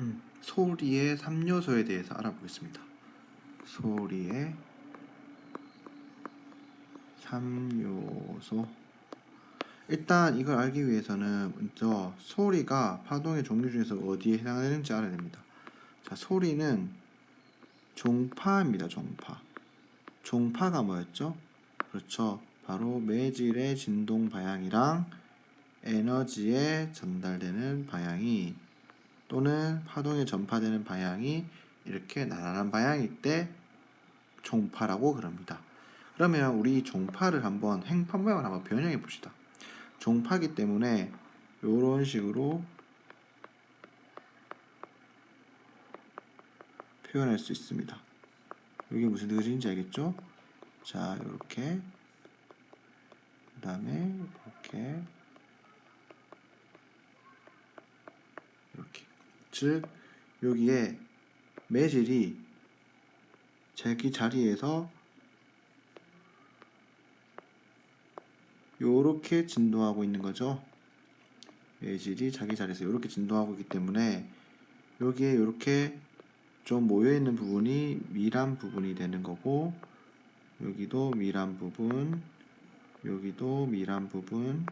음, 소리의 3요소에 대해서 알아보겠습니다. 소리의 3요소. 일단 이걸 알기 위해서는 먼저 소리가 파동의 종류 중에서 어디에 해당되는지 알아야 됩니다. 자, 소리는 종파입니다. 종파. 종파가 뭐였죠? 그렇죠. 바로 매질의 진동 방향이랑 에너지에 전달되는 방향이 또는 파동에 전파되는 방향이 이렇게 나란한 방향일 때 종파라고 그럽니다. 그러면 우리 종파를 한번 행파 모양을 한번 변형해 봅시다. 종파기 때문에 이런 식으로 표현할 수 있습니다. 이게 무슨 뜻인지 알겠죠? 자, 이렇게 그 다음에 이렇게 이렇게 즉 여기에 매질이 자기 자리에서 요렇게 진동하고 있는 거죠. 매질이 자기 자리에서 이렇게 진동하고 있기 때문에 여기에 이렇게 좀 모여 있는 부분이 밀한 부분이 되는 거고 여기도 밀한 부분 여기도 밀한 부분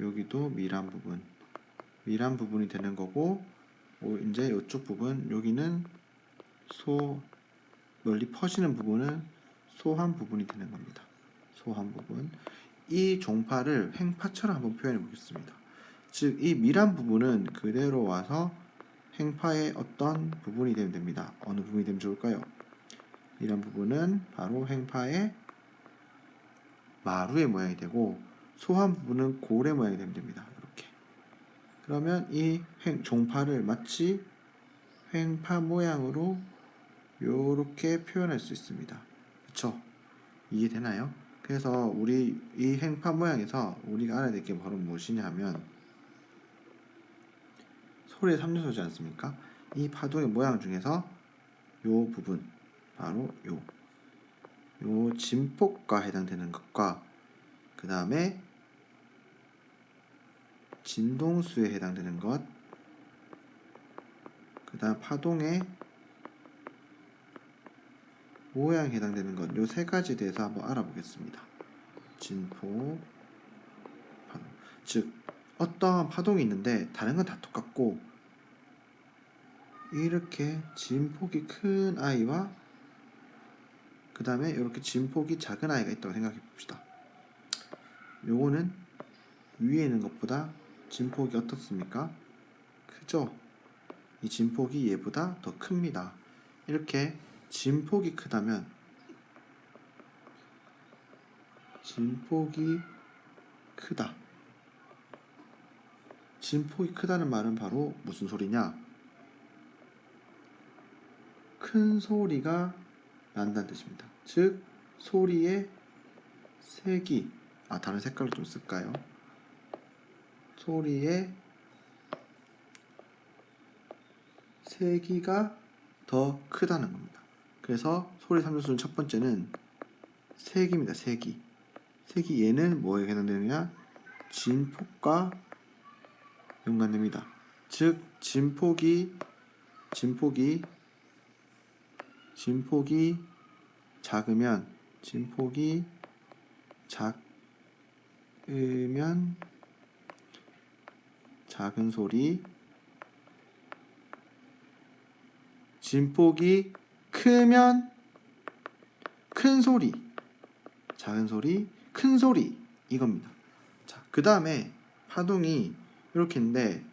여기도 밀한 부분 밀한 부분이 되는 거고 오, 이제 이쪽 부분 여기는 소 멀리 퍼지는 부분은 소한 부분이 되는 겁니다. 소한 부분 이 종파를 횡파처럼 한번 표현해 보겠습니다. 즉이 밀한 부분은 그대로 와서 행파의 어떤 부분이 되면 됩니다. 어느 부분이 되면 좋을까요? 이런 부분은 바로 행파의 마루의 모양이 되고 소한 부분은 고래 모양이 되면 됩니다. 그러면 이 횡, 종파를 마치 횡파 모양으로 이렇게 표현할 수 있습니다. 그렇죠? 이해되나요? 그래서 우리 이 행파 모양에서 우리가 알아야 될 게 바로 무엇이냐 하면 소리의 3요소지 않습니까? 이 파동의 모양 중에서 요 부분 바로 요, 요 진폭과 해당되는 것과 그 다음에 진동수에 해당되는 것, 그 다음 파동의 모양에 해당되는 것, 요 세 가지에 대해서 한번 알아보겠습니다. 진폭, 파동. 즉, 어떠한 파동이 있는데 다른 건 다 똑같고, 이렇게 진폭이 큰 아이와 그 다음에 이렇게 진폭이 작은 아이가 있다고 생각해 봅시다. 요거는 위에 있는 것보다 진폭이 어떻습니까? 크죠? 이 진폭이 얘보다 더 큽니다. 이렇게 진폭이 크다면 진폭이 크다. 진폭이 크다는 말은 바로 무슨 소리냐? 큰 소리가 난다는 뜻입니다. 즉 소리의 색이 아 다른 색깔로 좀 쓸까요? 소리의 세기가 더 크다는 겁니다. 그래서 소리 3요소는 첫 번째는 세기입니다. 세기. 세기 얘는 뭐에 해당되느냐? 진폭과 연관됩니다. 즉 진폭이 진폭이 진폭이 작으면 진폭이 작으면 작은 소리 진폭이 크면 큰 소리 작은 소리 큰 소리 이겁니다. 자, 그 다음에 파동이 이렇게인데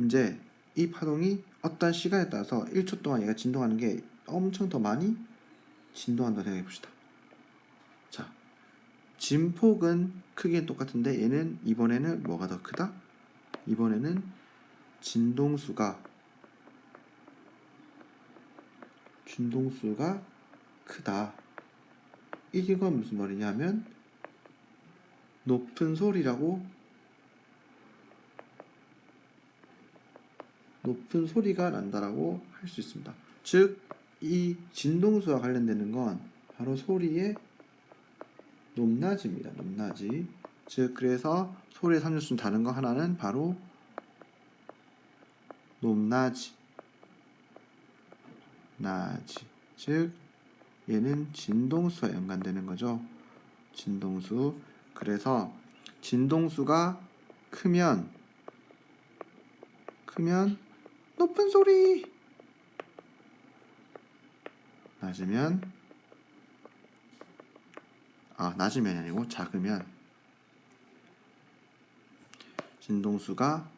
이제 이 파동이 어떤 시간에 따라서 1초 동안 얘가 진동하는 게 엄청 더 많이 진동한다 생각해 봅시다. 자, 진폭은 크기는 똑같은데 얘는 이번에는 뭐가 더 크다? 이번에는 진동수가 진동수가 크다. 이게 무슨 말이냐면 높은 소리라고 높은 소리가 난다라고 할 수 있습니다. 즉, 이 진동수와 관련되는 건 바로 소리의 높낮이입니다. 높낮이. 즉, 그래서 소리의 3요소는 다른 거 하나는 바로 높낮이. 낮이. 즉 얘는 진동수와 연관되는 거죠. 진동수. 그래서 진동수가 크면 크면 높은 소리. 낮으면 아 낮으면이 아니고 작으면 진동수가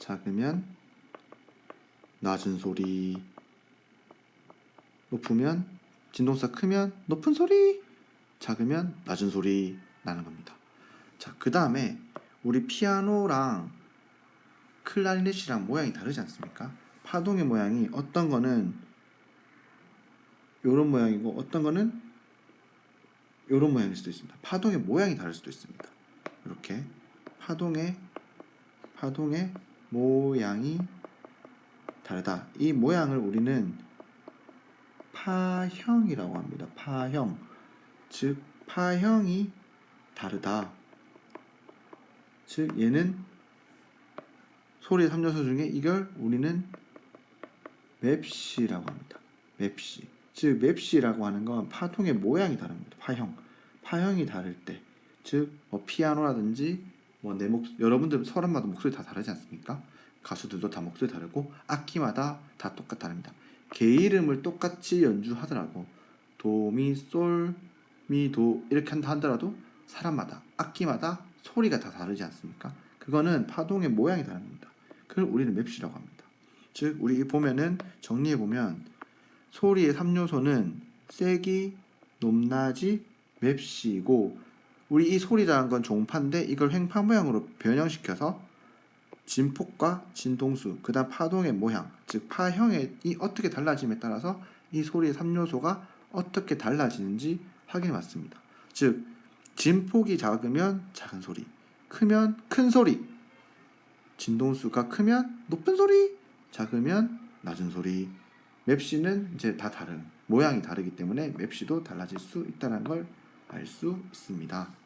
작으면 낮은 소리 높으면 진동수가 크면 높은 소리 작으면 낮은 소리 나는 겁니다. 자, 그 다음에 우리 피아노랑 클라리넷이랑 모양이 다르지 않습니까? 파동의 모양이 어떤 거는 요런 모양이고 어떤 거는 요런 모양일 수도 있습니다. 파동의 모양이 다를 수도 있습니다. 이렇게 파동의 파동의 모양이 다르다. 이 모양을 우리는 파형이라고 합니다. 파형. 즉 파형이 다르다. 즉 얘는 소리의 3요소 중에 이걸 우리는 맵시라고 합니다. 맵시. 즉 맵시라고 하는 건 파동의 모양이 다른 겁니다. 파형. 파형이 다를 때. 즉 뭐 피아노라든지 뭐 내 목 여러분들 사람마다 목소리 다 다르지 않습니까? 가수들도 다 목소리 다르고 악기마다 다 똑같 다릅니다. 개 이름을 똑같이 연주하더라도 도미 솔 미도 이렇게 한다 하더라도 사람마다 악기마다 소리가 다 다르지 않습니까? 그거는 파동의 모양이 다릅니다. 그걸 우리는 맵시라고 합니다. 즉 우리 보면은 정리해 보면 소리의 3요소는 세기, 높낮이, 맵시고 우리 이 소리라는 건 종파인데 이걸 횡파 모양으로 변형시켜서 진폭과 진동수, 그 다음 파동의 모양, 즉 파형이 어떻게 달라짐에 따라서 이 소리의 3요소가 어떻게 달라지는지 확인해 봤습니다. 즉 진폭이 작으면 작은 소리, 크면 큰 소리, 진동수가 크면 높은 소리, 작으면 낮은 소리. 맵시는 이제 다 다른 모양이 다르기 때문에 맵시도 달라질 수 있다는 걸 알 수 있습니다.